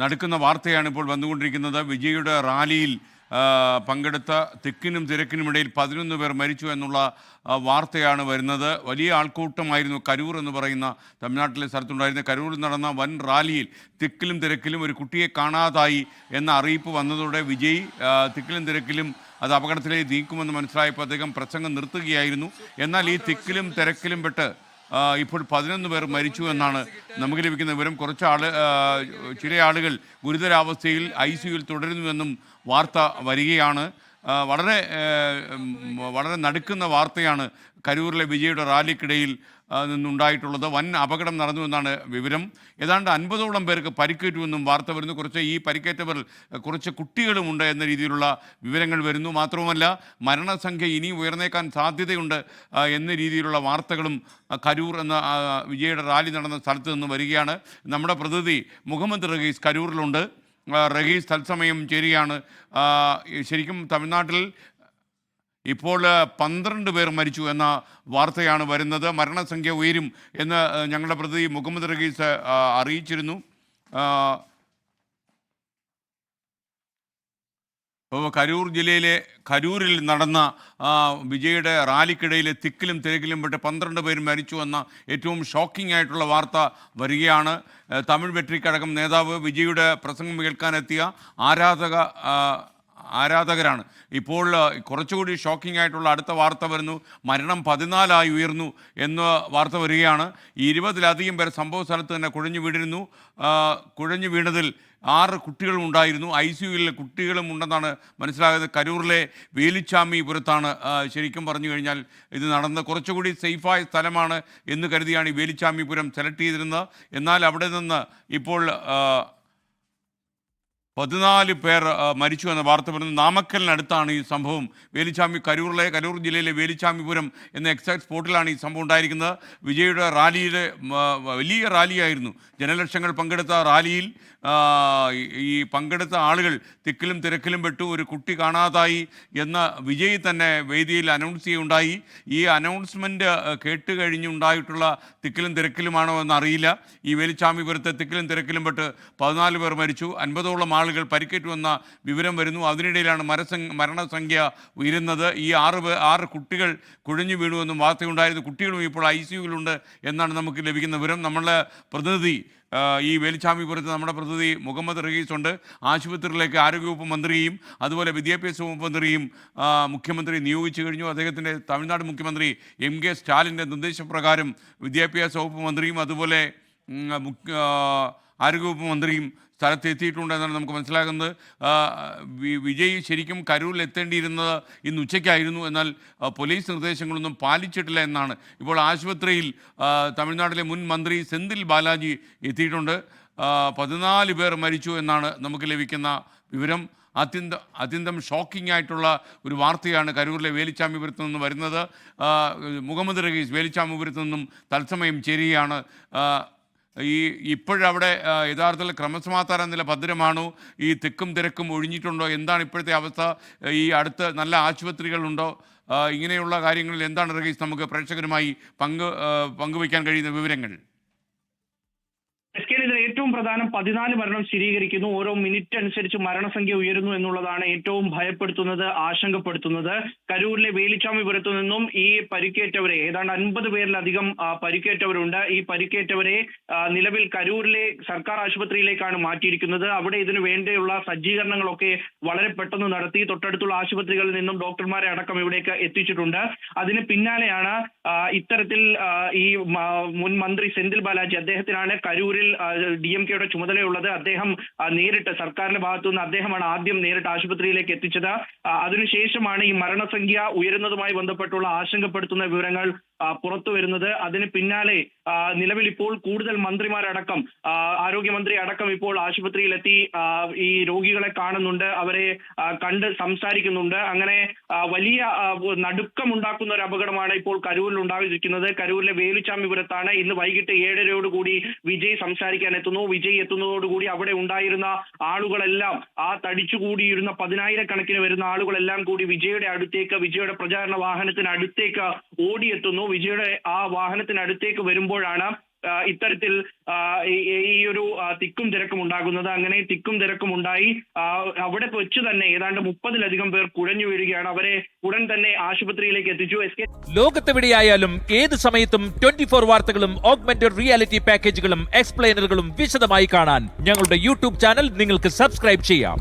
നടക്കുന്ന വാർത്തയാണ് ഇപ്പോൾ വന്നുകൊണ്ടിരിക്കുന്നത്. വിജയുടെ റാലിയിൽ പങ്കെടുത്ത തിക്കിനും തിരക്കിനുമിടയിൽ പതിനൊന്ന് പേർ മരിച്ചു എന്നുള്ള വാർത്തയാണ് വരുന്നത്. വലിയ ആൾക്കൂട്ടമായിരുന്നു കരൂർ എന്ന് പറയുന്ന തമിഴ്നാട്ടിലെ സ്ഥലത്തുണ്ടായിരുന്ന കരൂരിൽ നടന്ന വൻ റാലിയിൽ തിക്കിലും തിരക്കിലും ഒരു കുട്ടിയെ കാണാതായി എന്ന അറിയിപ്പ് വന്നതോടെ വിജയ് തിക്കിലും തിരക്കിലും അത് അപകടത്തിലേക്ക് നീക്കുമെന്ന് മനസ്സിലായപ്പോൾ അദ്ദേഹം പ്രസംഗം നിർത്തുകയായിരുന്നു. എന്നാൽ ഈ തിക്കിലും തിരക്കിലും പെട്ട് ഇപ്പോൾ പതിനൊന്ന് പേർ മരിച്ചു എന്നാണ് നമുക്ക് ലഭിക്കുന്ന വിവരം. കുറച്ച് ആൾ ചില ആളുകൾ ഗുരുതരാവസ്ഥയിൽ ഐ സിയുയിൽ തുടരുന്നുവെന്നും വാർത്ത വരികയാണ്. വളരെ വളരെ നടുക്കുന്ന വാർത്തയാണ് കരൂരിലെ വിജയുടെ റാലിക്കിടയിൽ നിന്നുണ്ടായിട്ടുള്ളത്. വൻ അപകടം നടന്നു എന്നാണ് വിവരം. ഏതാണ്ട് അൻപതോളം പേർക്ക് പരിക്കേറ്റുവെന്നും വാർത്ത വരുന്നു. കുറച്ച് ഈ പരിക്കേറ്റവർ കുറച്ച് കുട്ടികളുമുണ്ട് എന്ന രീതിയിലുള്ള വിവരങ്ങൾ വരുന്നു. മാത്രവുമല്ല മരണസംഖ്യ ഇനി ഉയർന്നേക്കാൻ സാധ്യതയുണ്ട് എന്ന രീതിയിലുള്ള വാർത്തകളും കരൂർ എന്ന വിജയുടെ റാലി നടന്ന സ്ഥലത്ത് നിന്നും വരികയാണ്. നമ്മുടെ പ്രതിനിധി മുഹമ്മദ് റഹീസ് കരൂരിലുണ്ട്. റഹീസ് തത്സമയം ചേരുകയാണ്. ശരിക്കും തമിഴ്നാട്ടിൽ ഇപ്പോൾ പന്ത്രണ്ട് പേർ മരിച്ചു എന്ന വാർത്തയാണ് വരുന്നത്. മരണസംഖ്യ ഉയരും എന്ന് ഞങ്ങളുടെ പ്രതി മുഹമ്മദ് റഹീസ് അറിയിച്ചിരുന്നു. ഇപ്പോൾ കരൂർ ജില്ലയിലെ കരൂരിൽ നടന്ന വിജയുടെ റാലിക്കിടയിലെ തിക്കിലും തിരക്കിലും പെട്ട് പന്ത്രണ്ട് പേർ മരിച്ചു എന്ന ഏറ്റവും ഷോക്കിംഗ് ആയിട്ടുള്ള വാർത്ത വരികയാണ്. തമിഴ് വെട്രിക്കടക്കം നേതാവ് വിജയുടെ പ്രസംഗം കേൾക്കാനെത്തിയ ആരാധക ആരാധകരാണ്. ഇപ്പോൾ കുറച്ചുകൂടി ഷോക്കിംഗ് ആയിട്ടുള്ള അടുത്ത വാർത്ത വരുന്നു. മരണം പതിനാലായി ഉയർന്നു എന്ന വാർത്ത വരികയാണ്. ഇരുപതിലധികം പേർ സംഭവ സ്ഥലത്ത് തന്നെ കുഴഞ്ഞു വീടിരുന്നു കുഴഞ്ഞു വീണതിൽ ആറ് കുട്ടികളും ഉണ്ടായിരുന്നു. ഐ സി സിയുവിൽ കുട്ടികളും ഉണ്ടെന്നാണ് മനസ്സിലാകുന്നത്. കരൂറിലെ ആ, ശരിക്കും പറഞ്ഞു കഴിഞ്ഞാൽ ഇത് നടന്ന കുറച്ചുകൂടി സേഫായ സ്ഥലമാണ് എന്ന് കരുതിയാണ് ഈ വേലിച്ചാമിപുരം സെലക്ട് ചെയ്തിരുന്നത്. എന്നാൽ അവിടെ നിന്ന് ഇപ്പോൾ പതിനാല് പേർ മരിച്ചു എന്ന വാർത്ത പറഞ്ഞു നാമക്കലിനടുത്താണ് ഈ സംഭവം. വേലിച്ചാമി കരൂറിലെ കരൂർ ജില്ലയിലെ വേലിച്ചാമിപുരം എന്ന എക്സൈറ്റ് സ്പോട്ടിലാണ് ഈ സംഭവം ഉണ്ടായിരിക്കുന്നത്. വിജയുടെ റാലിയുടെ വലിയ റാലിയായിരുന്നു. ജനലക്ഷങ്ങൾ പങ്കെടുത്ത റാലിയിൽ ഈ- പങ്കെടുത്ത ആളുകൾ തിക്കിലും തിരക്കിലും പെട്ടു. ഒരു കുട്ടി കാണാതായി എന്ന വിജയ് തന്നെ വേദിയിൽ അനൗൺസ് ചെയ്യുണ്ടായി ഈ അനൗൺസ്മെന്റ് കേട്ട് കഴിഞ്ഞുണ്ടായിട്ടുള്ള തിക്കിലും തിരക്കിലുമാണോ എന്നറിയില്ല. ഈ വേലിച്ചാമിപുരത്തെ തിക്കിലും തിരക്കിലും പെട്ട് പതിനാല് പേർ മരിച്ചു. അൻപതോളം ആളുകൾ പരിക്കേറ്റുവെന്ന വിവരം വരുന്നു. അതിനിടയിലാണ് മരസംഖ്യ മരണസംഖ്യ ഉയരുന്നത്. ഈ ആറ് ആറ് കുട്ടികൾ കുഴഞ്ഞു വീണുവെന്നും വാർത്തയുണ്ടായിരുന്നു. കുട്ടികളും ഇപ്പോൾ ഐ സി യുവിലുണ്ട് എന്നാണ് നമുക്ക് ലഭിക്കുന്ന വിവരം. നമ്മളുടെ പ്രതിനിധി ഈ വേലിച്ചാമിപുരത്ത് നമ്മുടെ പ്രതിനിധി മുഹമ്മദ് റഹീസ് ഉണ്ട്. ആശുപത്രിയിലേക്ക് ആരോഗ്യവകുപ്പ് മന്ത്രിയും അതുപോലെ വിദ്യാഭ്യാസ വകുപ്പ് മന്ത്രിയും മുഖ്യമന്ത്രി നിയോഗിച്ചു കഴിഞ്ഞു. അദ്ദേഹത്തിന്റെ തമിഴ്നാട് മുഖ്യമന്ത്രി എം കെ സ്റ്റാലിന്റെ നിർദ്ദേശപ്രകാരം വിദ്യാഭ്യാസ വകുപ്പ് മന്ത്രിയും അതുപോലെ ആരോഗ്യവകുപ്പ് മന്ത്രിയും സ്ഥലത്ത് എത്തിയിട്ടുണ്ട് എന്നാണ് നമുക്ക് മനസ്സിലാകുന്നത് വിജയ് ശരിക്കും കരൂരിൽ എത്തേണ്ടിയിരുന്നത് ഇന്ന് ഉച്ചയ്ക്കായിരുന്നു. എന്നാൽ പോലീസ് നിർദ്ദേശങ്ങളൊന്നും പാലിച്ചിട്ടില്ല എന്നാണ്. ഇപ്പോൾ ആശുപത്രിയിൽ തമിഴ്നാട്ടിലെ മുൻ മന്ത്രി സെന്തിൽ ബാലാജി എത്തിയിട്ടുണ്ട്. പതിനാല് പേർ മരിച്ചു എന്നാണ് നമുക്ക് ലഭിക്കുന്ന വിവരം. അത്യന്തം അത്യന്തം ഷോക്കിംഗ് ആയിട്ടുള്ള ഒരു വാർത്തയാണ് കരൂരിലെ വേലിച്ചാമിപുരത്ത് നിന്ന് വരുന്നത്. മുഹമ്മദ് റഹീസ് വേലിച്ചാമിപുരത്ത് നിന്നും തത്സമയം ചേരുകയാണ്. ഈ ഇപ്പോഴവിടെ യഥാർത്ഥത്തിൽ ക്രമസമാധാന നില ഭദ്രമാണോ ഈ തിക്കും തിരക്കും ഒഴിഞ്ഞിട്ടുണ്ടോ? എന്താണ് ഇപ്പോഴത്തെ അവസ്ഥ? ഈ അടുത്ത് നല്ല ആശുപത്രികളുണ്ടോ? ഇങ്ങനെയുള്ള കാര്യങ്ങളിൽ എന്താണ് റഹീസ് നമുക്ക് പ്രേക്ഷകരുമായി പങ്ക് പങ്കുവയ്ക്കാൻ കഴിയുന്ന വിവരങ്ങൾ? ഏറ്റവും പ്രധാനം പതിനാല് മരണം സ്ഥിരീകരിക്കുന്നു. ഓരോ മിനിറ്റ് അനുസരിച്ച് മരണസംഖ്യ ഉയരുന്നു എന്നുള്ളതാണ് ഏറ്റവും ഭയപ്പെടുത്തുന്നത് ആശങ്കപ്പെടുത്തുന്നത്. കരൂരിലെ വേലിച്ചാമിപുരത്തു നിന്നും ഈ പരിക്കേറ്റവരെ ഏതാണ്ട് അൻപത് പേരിലധികം പരിക്കേറ്റവരുണ്ട്. ഈ പരിക്കേറ്റവരെ നിലവിൽ കരൂരിലെ സർക്കാർ ആശുപത്രിയിലേക്കാണ് മാറ്റിയിരിക്കുന്നത്. അവിടെ ഇതിനു വേണ്ടിയുള്ള സജ്ജീകരണങ്ങളൊക്കെ വളരെ പെട്ടെന്ന് നടത്തി. തൊട്ടടുത്തുള്ള ആശുപത്രികളിൽ നിന്നും ഡോക്ടർമാരെ അടക്കം ഇവിടേക്ക് എത്തിച്ചിട്ടുണ്ട്. അതിന് പിന്നാലെയാണ് ഇത്തരത്തിൽ ഈ മുൻ മന്ത്രി സെന്തിൽ ബാലാജി അദ്ദേഹത്തിനാണ് കരൂരിൽ ഡി എം കെയുടെ ചുമതലയുള്ളത് അദ്ദേഹം നേരിട്ട് സർക്കാരിന്റെ ഭാഗത്തുനിന്ന് അദ്ദേഹമാണ് ആദ്യം നേരിട്ട് ആശുപത്രിയിലേക്ക് എത്തിച്ചത്. അതിനുശേഷമാണ് ഈ മരണസംഖ്യ ഉയരുന്നതുമായി ബന്ധപ്പെട്ടുള്ള ആശങ്കപ്പെടുത്തുന്ന വിവരങ്ങൾ പുറത്തു വരുന്നത്. അതിന് പിന്നാലെ നിലവിൽ ഇപ്പോൾ കൂടുതൽ മന്ത്രിമാരടക്കം ആരോഗ്യമന്ത്രി അടക്കം ഇപ്പോൾ ആശുപത്രിയിലെത്തി ഈ രോഗികളെ കാണുന്നുണ്ട്. അവരെ കണ്ട് സംസാരിക്കുന്നുണ്ട്. അങ്ങനെ വലിയ നടുക്കം നടുക്കമുണ്ടാക്കുന്ന ഒരു അപകടമാണ് ഇപ്പോൾ കരൂരിൽ ഉണ്ടായിരിക്കുന്നത്. കരൂരിലെ വേലുച്ചാമിപുരത്താണ് ഇന്ന് വൈകിട്ട് ഏഴരയോടുകൂടി വിജയ് സംസാരിക്കാൻ എത്തുന്നു. വിജയ് എത്തുന്നതോടുകൂടി അവിടെ ഉണ്ടായിരുന്ന ആളുകളെല്ലാം ആ തടിച്ചുകൂടിയിരുന്ന പതിനായിരക്കണക്കിന് വരുന്ന ആളുകളെല്ലാം കൂടി വിജയുടെ അടുത്തേക്ക് വിജയുടെ പ്രചാരണ വാഹനത്തിന് അടുത്തേക്ക് ഓടിയെത്തുന്നു. വിജയുടെ ആ വാഹനത്തിനടുത്തേക്ക് വരുമ്പോഴാണ് ഇത്തരത്തിൽ ഈ- ഒരു തിക്കും തിരക്കും ഉണ്ടാകുന്നത്. അങ്ങനെ തിക്കും തിരക്കും ഉണ്ടായി. അവിടെ വെച്ച് തന്നെ ഏതാണ്ട് മുപ്പതിലധികം പേർ കുഴഞ്ഞു വീഴുകയാണ്. അവരെ ഉടൻ തന്നെ ആശുപത്രിയിലേക്ക് എത്തിച്ചു. എസ് കെ ലോകത്തെവിടെയായാലും ഏത് സമയത്തും ട്വന്റി ഫോർ വാർത്തകളും ഓഗ്മെന്റഡ് റിയാലിറ്റി പാക്കേജുകളും എക്സ്പ്ലെയിനറുകളും വിശദമായി കാണാൻ ഞങ്ങളുടെ യൂട്യൂബ് ചാനൽ നിങ്ങൾക്ക് സബ്സ്ക്രൈബ് ചെയ്യാം.